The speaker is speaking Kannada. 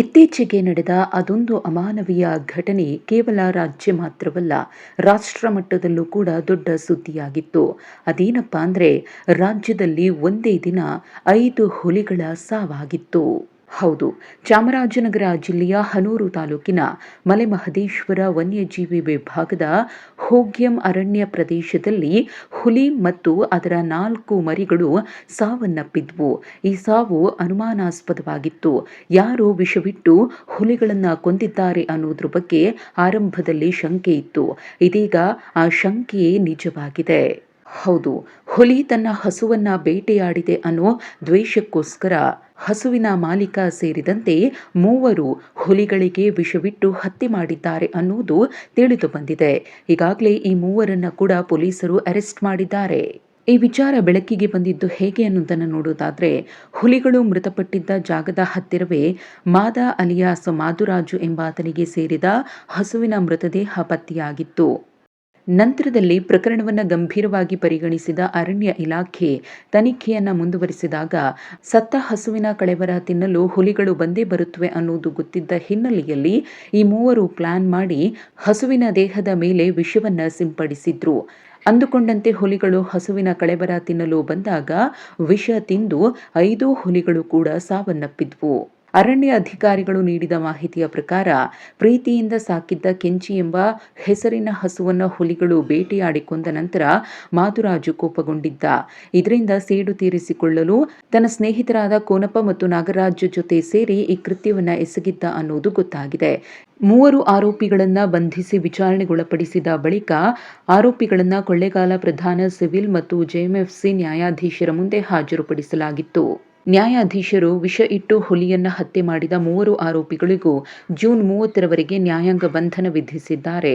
ಇತ್ತೀಚೆಗೆ ನಡೆದ ಅದೊಂದು ಅಮಾನವೀಯ ಘಟನೆ ಕೇವಲ ರಾಜ್ಯ ಮಾತ್ರವಲ್ಲ, ರಾಷ್ಟ್ರ ಮಟ್ಟದಲ್ಲೂ ಕೂಡ ದೊಡ್ಡ ಸುದ್ದಿಯಾಗಿತ್ತು. ಅದೇನಪ್ಪ ಅಂದರೆ, ರಾಜ್ಯದಲ್ಲಿ ಒಂದೇ ದಿನ ಐದು ಹುಲಿಗಳ ಸಾವಾಗಿತ್ತು. ಹೌದು, ಚಾಮರಾಜನಗರ ಜಿಲ್ಲೆಯ ಹನೂರು ತಾಲೂಕಿನ ಮಲೆಮಹದೇಶ್ವರ ವನ್ಯಜೀವಿ ವಿಭಾಗದ ಹೋಗ್ಯಂ ಅರಣ್ಯ ಪ್ರದೇಶದಲ್ಲಿ ಹುಲಿ ಮತ್ತು ಅದರ ನಾಲ್ಕು ಮರಿಗಳು ಸಾವನ್ನಪ್ಪಿದ್ವು. ಈ ಸಾವು ಅನುಮಾನಾಸ್ಪದವಾಗಿತ್ತು. ಯಾರು ವಿಷವಿಟ್ಟು ಹುಲಿಗಳನ್ನು ಕೊಂದಿದ್ದಾರೆ ಅನ್ನೋದ್ರ ಬಗ್ಗೆ ಆರಂಭದಲ್ಲಿ ಶಂಕೆ ಇತ್ತು. ಇದೀಗ ಆ ಶಂಕೆಯೇ ನಿಜವಾಗಿದೆ. ಹೌದು, ಹುಲಿ ತನ್ನ ಹಸುವನ್ನ ಬೇಟೆಯಾಡಿದೆ ಅನ್ನೋ ದ್ವೇಷಕ್ಕೋಸ್ಕರ ಹಸುವಿನ ಮಾಲೀಕ ಸೇರಿದಂತೆ ಮೂವರು ಹುಲಿಗಳಿಗೆ ವಿಷವಿಟ್ಟು ಹತ್ಯೆ ಮಾಡಿದ್ದಾರೆ ಅನ್ನುವುದು ತಿಳಿದು ಬಂದಿದೆ. ಈಗಾಗಲೇ ಈ ಮೂವರನ್ನ ಕೂಡ ಪೊಲೀಸರು ಅರೆಸ್ಟ್ ಮಾಡಿದ್ದಾರೆ. ಈ ವಿಚಾರ ಬೆಳಕಿಗೆ ಬಂದಿದ್ದು ಹೇಗೆ ಅನ್ನೋದನ್ನು ನೋಡುವುದಾದರೆ ಹುಲಿಗಳು ಮೃತಪಟ್ಟಿದ್ದ ಜಾಗದ ಹತ್ತಿರವೇ ಮಾದ ಅಲಿಯಾಸ್ ಮಾದುರಾಜು ಎಂಬಾತನಿಗೆ ಸೇರಿದ ಹಸುವಿನ ಮೃತದೇಹ ಪತ್ತೆಯಾಗಿತ್ತು. ನಂತರದಲ್ಲಿ ಪ್ರಕರಣವನ್ನು ಗಂಭೀರವಾಗಿ ಪರಿಗಣಿಸಿದ ಅರಣ್ಯ ಇಲಾಖೆ ತನಿಖೆಯನ್ನು ಮುಂದುವರಿಸಿದಾಗ ಸತ್ತ ಹಸುವಿನ ಕಳೆವರ ತಿನ್ನಲು ಹುಲಿಗಳು ಬಂದೇ ಬರುತ್ತವೆ ಅನ್ನೋದು ಗೊತ್ತಿದ್ದ ಹಿನ್ನೆಲೆಯಲ್ಲಿ ಈ ಮೂವರು ಪ್ಲಾನ್ ಮಾಡಿ ಹಸುವಿನ ದೇಹದ ಮೇಲೆ ವಿಷವನ್ನು ಸಿಂಪಡಿಸಿದ್ರು. ಅಂದುಕೊಂಡಂತೆ ಹುಲಿಗಳು ಹಸುವಿನ ಕಳೆಬರ ತಿನ್ನಲು ಬಂದಾಗ ವಿಷ ತಿಂದು ಐದು ಹುಲಿಗಳು ಕೂಡ ಸಾವನ್ನಪ್ಪಿದ್ವು. ಅರಣ್ಯ ಅಧಿಕಾರಿಗಳು ನೀಡಿದ ಮಾಹಿತಿಯ ಪ್ರಕಾರ, ಪ್ರೀತಿಯಿಂದ ಸಾಕಿದ್ದ ಕೆಂಚಿ ಎಂಬ ಹೆಸರಿನ ಹಸುವನ್ನು ಹುಲಿಗಳು ಬೇಟೆಯಾಡಿ ಕೊಂದ ನಂತರ ಮಾದುರಾಜು ಕೋಪಗೊಂಡಿದ್ದ. ಇದರಿಂದ ಸೇಡು ತೀರಿಸಿಕೊಳ್ಳಲು ತನ್ನ ಸ್ನೇಹಿತರಾದ ಕೋನಪ್ಪ ಮತ್ತು ನಾಗರಾಜು ಜೊತೆ ಸೇರಿ ಈ ಕೃತ್ಯವನ್ನ ಎಸಗಿದ್ದ ಅನ್ನೋದು ಗೊತ್ತಾಗಿದೆ. ಮೂವರು ಆರೋಪಿಗಳನ್ನು ಬಂಧಿಸಿ ವಿಚಾರಣೆಗೊಳಪಡಿಸಿದ ಬಳಿಕ ಆರೋಪಿಗಳನ್ನು ಕೊಳ್ಳೇಗಾಲ ಪ್ರಧಾನ ಸಿವಿಲ್ ಮತ್ತು ಜೆಎಂಎಫ್ಸಿ ನ್ಯಾಯಾಧೀಶರ ಮುಂದೆ ಹಾಜರುಪಡಿಸಲಾಗಿತ್ತು. ನ್ಯಾಯಾಧೀಶರು ವಿಷ ಇಟ್ಟು ಹುಲಿಯನ್ನ ಹತ್ಯೆ ಮಾಡಿದ ಮೂವರು ಆರೋಪಿಗಳಿಗೂ ಜೂನ್ ಮೂವತ್ತರವರೆಗೆ ನ್ಯಾಯಾಂಗ ಬಂಧನ ವಿಧಿಸಿದ್ದಾರೆ.